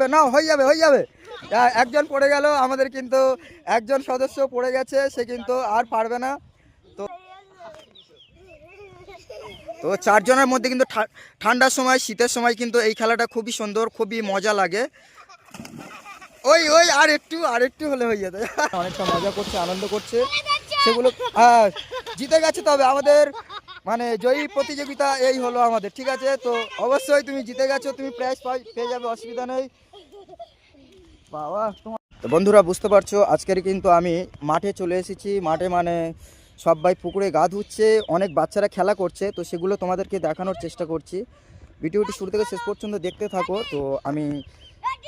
দেখবে না হয়ে যাবে হয়ে যাবে। একজন পড়ে গেল, আমাদের কিন্তু একজন সদস্য পড়ে গেছে, সে কিন্তু আর পারবে না। তো তো চারজনের মধ্যে কিন্তু ঠান্ডার সময়, শীতের সময় কিন্তু এই খেলাটা খুবই সুন্দর, খুবই মজা লাগে। ওই ওই আর একটু আর একটু হলে হয়ে যেত। অনেকটা মজা করছে, আনন্দ করছে। সেগুলো হ্যাঁ জিতে গেছে তবে আমাদের মানে জয়ী প্রতিযোগিতা এই হলো আমাদের, ঠিক আছে? তো অবশ্যই তুমি জিতে গেছো, তুমি প্রাইজ পেয়ে যাবে, অসুবিধা নেই। বন্ধুরা, বুঝতে পারছ, আজকের কিন্তু আমি মাঠে চলে এসেছি। মাঠে মানে সবাই পুকুরে গা ধুচ্ছে, অনেক বাচ্চারা খেলা করছে, তো সেগুলো তোমাদেরকে দেখানোর চেষ্টা করছি। ভিডিওটি শুরু থেকে শেষ পর্যন্ত দেখতে থাকো, তো আমি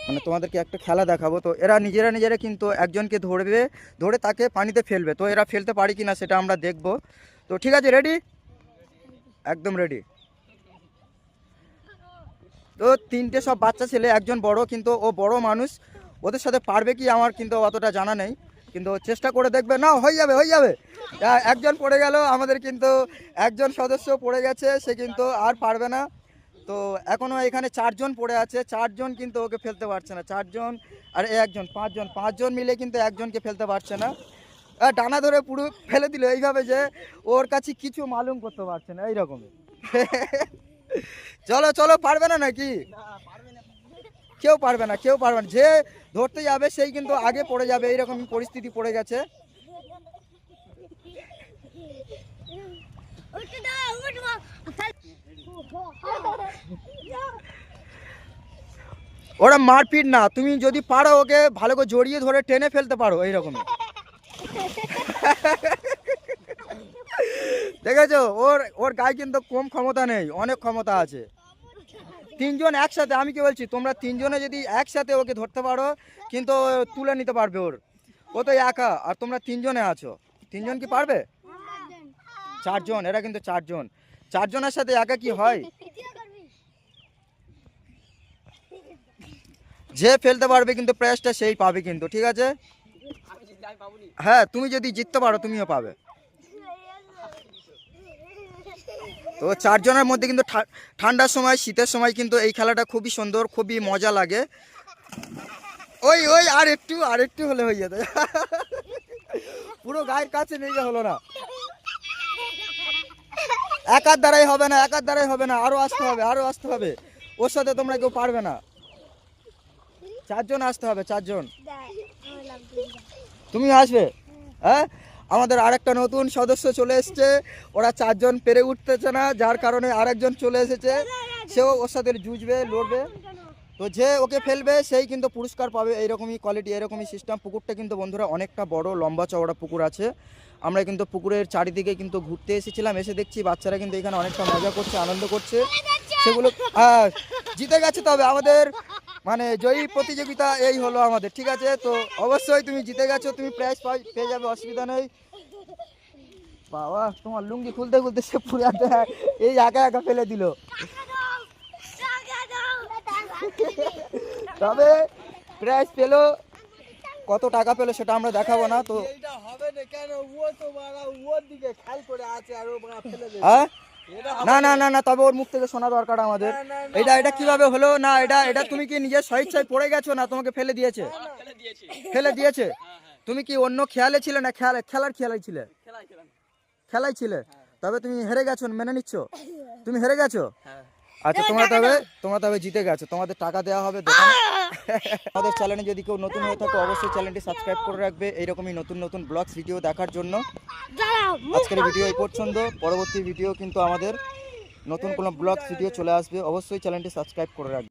মানে তোমাদেরকে একটা খেলা দেখাবো। তো এরা নিজেরা নিজেরা কিন্তু একজনকে ধরবে, ধরে তাকে পানিতে ফেলবে। তো এরা ফেলতে পারি কি না সেটা আমরা দেখব। তো ঠিক আছে রেডি একদম রেডি তো তিনটে সব বাচ্চা ছেলে, একজন বড়, কিন্তু ও বড় মানুষ। ওদের সাথে পারবে কি আমার কিন্তু অতটা জানা নেই। কিন্তু চেষ্টা করে দেখবে। না, হয়ে যাবে হয়ে যাবে। একজন পড়ে গেল, আমাদের কিন্তু একজন সদস্য পড়ে গেছে, সে কিন্তু আর পারবে না। তো এখনও এখানে চারজন পড়ে আছে। চারজন কিন্তু ওকে ফেলতে পারছে না। চারজন, আর একজন, পাঁচজন পাঁচজন মিলে কিন্তু একজনকে ফেলতে পারছে না। ডানা ধরে পুরো ফেলে দিল এইভাবে যে ওর কাছে কিছু মালুম করতে পারছে না, এইরকমই। চলো চলো, পারবে না নাকি? কেউ পারবে না, কেউ পারবে না। যে ধরতে যাবে সেই কিন্তু আগে পড়ে যাবে, এইরকম পরিস্থিতি পড়ে গেছে। ওরা মারপিট না, তুমি যদি পারো ওকে ভালো করে জড়িয়ে ধরে টেনে ফেলতে পারো, এইরকমই। দেখেছ? ওর ওর গায়ে কিন্তু কম ক্ষমতা নেই, অনেক ক্ষমতা আছে। তিনজন একসাথে, আমি কি বলছি, তোমরা তিনজনে যদি একসাথে ওকে ধরতে পারো, কিন্তু তুলে নিতে পারবে ওর। ও তো একা, আর তোমরা তিনজনে আছো। তিনজন কি পারবে? চারজন, এরা কিন্তু চারজন। চারজনের সাথে একা কি হয়? যে ফেলতে পারবে কিন্তু প্রাইজটা সেই পাবে কিন্তু, ঠিক আছে? হ্যাঁ তুমি যদি জিততে পারো, তুমিও পাবে। তো চারজনের মধ্যে কিন্তু ঠান্ডার সময়, শীতের সময় কিন্তু এই খেলাটা খুবই সুন্দর, খুবই মজা লাগে। ওই ওই আর একটু আর একটু হলে হয়ে যেত। পুরো গায়ের কাছে নিয়ে যা হলো না। একার দ্বারাই হবে না একার দ্বারাই হবে না, আরও আসতে হবে, আরও আসতে হবে। ওর সাথে তোমরা কেউ পারবে না। চারজন আসতে হবে, চারজন। তুমি আসবে? হ্যাঁ? আমাদের আরেকটা নতুন সদস্য চলে এসেছে। ওরা চারজন পেরে উঠতেছে না, যার কারণে আরেকজন চলে এসেছে। সেও ওর সাথে জুজবে লড়বে। তো যে ওকে ফেলবে, সেই কিন্তু পুরস্কার পাবে। এইরকমই কোয়ালিটি এরকমই সিস্টেম পুকুরটা কিন্তু বন্ধুরা অনেকটা বড়, লম্বা চওড়া পুকুর আছে। আমরা কিন্তু পুকুরের চারিদিকে কিন্তু ঘুরতে এসেছিলাম। এসে দেখছি বাচ্চারা কিন্তু এখানে অনেকটা মজা করছে, আনন্দ করছে। সেগুলো জিতে গেছে তবে আমাদের মানে জয়ী প্রতিযোগিতা এই হলো আমাদের ঠিক আছে? তো অবশ্যই তুমি জিতে গেছো তুমি প্রাইজ পেয়ে যাবে অসুবিধা নেই। বাবা তোমার লুঙ্গি খুলতে খুলতে সে পুরো একটা- এই একা একা ফেলে দিল। তবে প্রাইজ পেল কত টাকা পেল সেটা আমরা দেখাবো না তো হবে না কেন? ও তো দিকে খেয়াল করে আছে আর ও ফেলে দেবে হ্যাঁ? না না না না তবে ওর মুখ থেকে শোনা দরকার আমাদের। এটা এটা কীভাবে হলো? না এটা এটা তুমি কি নিজের স্বেচ্ছায় পড়ে গেছো না তোমাকে ফেলে দিয়েছে? ফেলে দিয়েছে। তুমি কি অন্য খেয়ালে ছিলে না খেয়ালে খেলার খেয়ালে ছিলে? খেলাই ছিলে? তবে তুমি হেরে গেছো মেনে নিচ্ছ? তুমি হেরে গেছো? আচ্ছা তোমরা তবে তোমরা তবে জিতে গেছো তোমাদের টাকা দেওয়া হবে দোকানে। আমাদের চ্যানেলে যদি কেউ নতুন হয়ে থাকো অবশ্যই চ্যানেলটি সাবস্ক্রাইব করে রাখবে এইরকমই নতুন নতুন ব্লগস ভিডিও দেখার জন্য। আজকের ভিডিও এই পর্যন্ত। পরবর্তী ভিডিও কিন্তু আমাদের নতুন কোনো ব্লগ ভিডিও চলে আসবে। অবশ্যই চ্যানেলটি সাবস্ক্রাইব করে রাখবে।